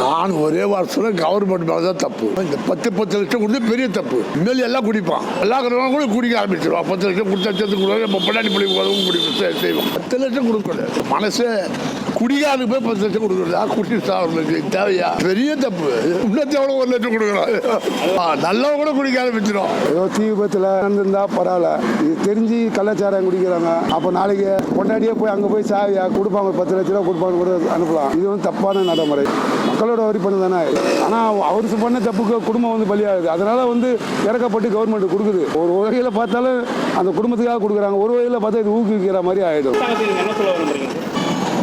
நான் ஒரே வாரத்தில் கவர்மெண்ட் மேலே தான் தப்பு. இந்த பத்து பத்து லட்சம் கொடுத்து பெரிய தப்பு. இனிமேல் எல்லாம் குடிப்பான். எல்லா கடனும் கூட குடிக்க ஆரம்பிச்சிருவான் பத்து லட்சம் கொடுத்து சேர்த்து கொடுக்க நம்ம பொண்டாட்டி பிள்ளை உதவும் செய்வோம். பத்து லட்சம் கொடுக்கக்கூடாது மனசு குடிக்காது போய் பத்து லட்சம் கொடுக்குறதா. குடி சாப்பிடுறது தேவையா? பெரிய தப்பு. இன்னும் எவ்வளோ ஒரு லட்சம் கொடுக்கலாம் நல்லவங்க கூட குடிக்க ஆரம்பிச்சிடும் ஏதோ தீ விபத்தில் நடந்திருந்தா பரவாயில்ல. இது தெரிஞ்சு கலாச்சாரம் குடிக்கிறாங்க. அப்போ நாளைக்கு கொண்டாடியே போய் அங்கே போய் சாவியா? கொடுப்பாங்க. பத்து லட்ச ரூபா கொடுப்பாங்க கூட அனுப்பலாம். இது வந்து தப்பான நடைமுறை. மக்களோட வரி பண்ணு தானே ஆனால் அவர் பண்ண தப்புக்கு குடும்பம் வந்து பலியாகுது. அதனால வந்து இறக்கப்பட்டு கவர்மெண்ட் கொடுக்குது. ஒரு வகையில் பார்த்தாலும் அந்த குடும்பத்துக்காக கொடுக்குறாங்க. ஒரு வகையில் பார்த்தா இது ஊக்குவிக்கிற மாதிரி ஆகிடும்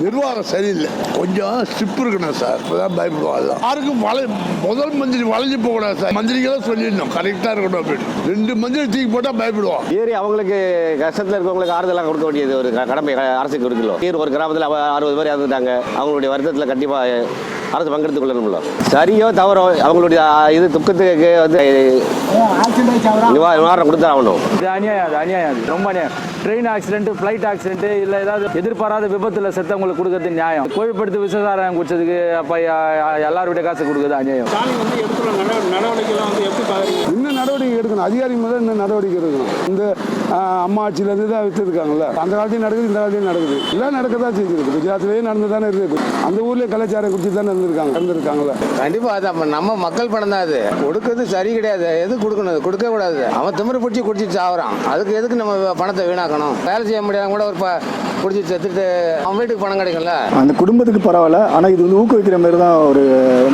நிர்வாகம் சரியில்லை. கொஞ்சம் ஸ்டிப் இருக்கணும் சார் இப்போதான் பயப்படுவாங்க யாருக்கும் வளை முதல் மந்திரி வளைஞ்சு போகக்கூடாது சார் மந்திரிகளும் சொல்லிடணும். கரெக்டாக இருக்கணும் அப்படின்னு. ரெண்டு மந்திரி தூக்கி போட்டால் பயப்படுவான் ஏறி அவங்களுக்கு கஷ்டத்தில் இருக்கவங்களுக்கு ஆறுதலாக கொடுக்க வேண்டியது ஒரு கடமை அரசுக்கு இருக்குல்ல ஏறி ஒரு கிராமத்தில் அறுபது பேர் இறந்துட்டாங்க. அவங்களுடைய வருத்தத்தில் கண்டிப்பாக அரசு பங்கெடுத்துக் கொள்ளணும்ல. சரியோ தவறோ அவங்களுடைய இது துக்கத்துக்கு வந்து நிவா நிவாரணம் கொடுத்தா ஆகணும். இது அநியாயம் அது அநியாயம் அது. ரொம்ப அநியாயம். ட்ரெயின் ஆக்சிடென்ட் ஃப்ளைட் ஆக்சிடென்ட் இல்லை ஏதாவது எதிர்பாராத விபத்தில் செத்தவங்களுக்கு கொடுக்கறது நியாயம். கோழிப்படுத்து விசசாரம் குடிச்சதுக்கு அப்போ எல்லாருடைய காசு கொடுக்குறது அநியாயம். இன்னும் நடவடிக்கை எடுக்கணும். அதிகாரி முதல் இன்னும் நடவடிக்கை எடுக்கணும். இந்த அம்மா ஆட்சியிலேருந்து தான் விற்றுருக்காங்கல்ல அந்த காலத்தையும் நடக்குது இந்த காலத்தையும் நடக்குது. எல்லாம் நடக்க தான் செஞ்சிருக்கு குஜராத்லேயே நடந்து தானே இருக்குது அந்த ஊர்லேயே கலாச்சாரம் குடிச்சு தானே இருந்திருக்காங்க இருந்திருக்காங்கல்ல. கண்டிப்பா அது அப்ப நம்ம மக்கள் பணம் தான் அது. கொடுக்கறது சரி கிடையாது. எது கொடுக்கணும்? கொடுக்க கூடாது. அவன் திமிரு பிடிச்சி குடிச்சு சாவறான். அதுக்கு எதுக்கு நம்ம பணத்தை வீணாக்கணும்? வேலை செய்ய முடியாத கூட ஒரு ப- குடிச்சு செத்துட்டு அவன் வீட்டுக்கு பணம் கிடைக்கும்ல. அந்த குடும்பத்துக்கு பரவாயில்ல. ஆனால் இது வந்து ஊக்குவிக்கிற மாதிரி தான் ஒரு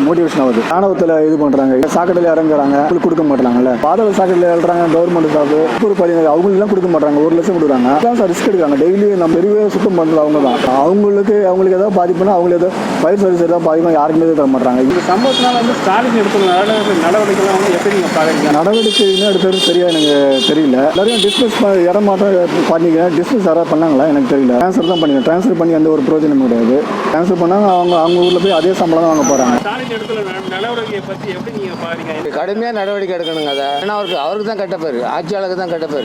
மோட்டிவேஷன் ஆகுது. ஆணவத்தில் இது பண்ணுறாங்க சாக்கடையில் இறங்குறாங்க. கொடுக்க மாட்டாங்கல்ல பாதாள சாக்கடையில் இறங்குறாங்க. கவர்மெண்ட் ஸ்டாஃப் ஒரு படி அவங்களுக்குலாம் கொடுக்க மாட்டாங்க ஒரு லட்சம் கொடுக்குறாங்க. அதான் சார் ரிஸ்க் எடுக்காங்க டெய்லி நம்ம தெருவே சுத்தம் பண்ணுறது அவங்க தான் அவங்களுக்கு அவங்களுக்கு ஏதாவது பாதிப்புனா அவங்களுக்கு ஏதோ ஃபயர் சர்வீஸ் ஏதாவது பாதிக்கும் யாருக்குமே தர மாட்டாங்க இந்த சம்பவத்தினால வந்து ஸ்டாலின் எடுத்துள்ள நடவடிக்கை நடவடிக்கைலாம் வந்து எப்படி நீங்க பாக்குறீங்க? நடவடிக்கை என்ன எடுத்தது சரியா எனக்கு தெரியல. எல்லாரையும் டிஸ்மிஸ் இடம் மாற்றம் பண்ணிக்கிறேன். டிஸ்மிஸ் யாராவது பண்ணாங்களா? எனக்கு தெரியல. ட்ரான்ஸ்ஃபர் தான் பண்ணிக்கிறேன். ட்ரான்ஸ்ஃபர் பண்ணி எந்த ஒரு பிரயோஜனமும் கிடையாது. ட்ரான்ஸ்ஃபர் பண்ணாங்க அவங்க அவங்க ஊரில் போய் அதே சம்பளம் தான் வாங்க போகிறாங்க கடுமையாக நடவடிக்கை எடுக்கணுங்க அதை. ஏன்னா அவருக்கு அவருக்கு தான் கெட்ட பேர். ஆட்சியாளருக்கு தான் கெட்ட பேர்.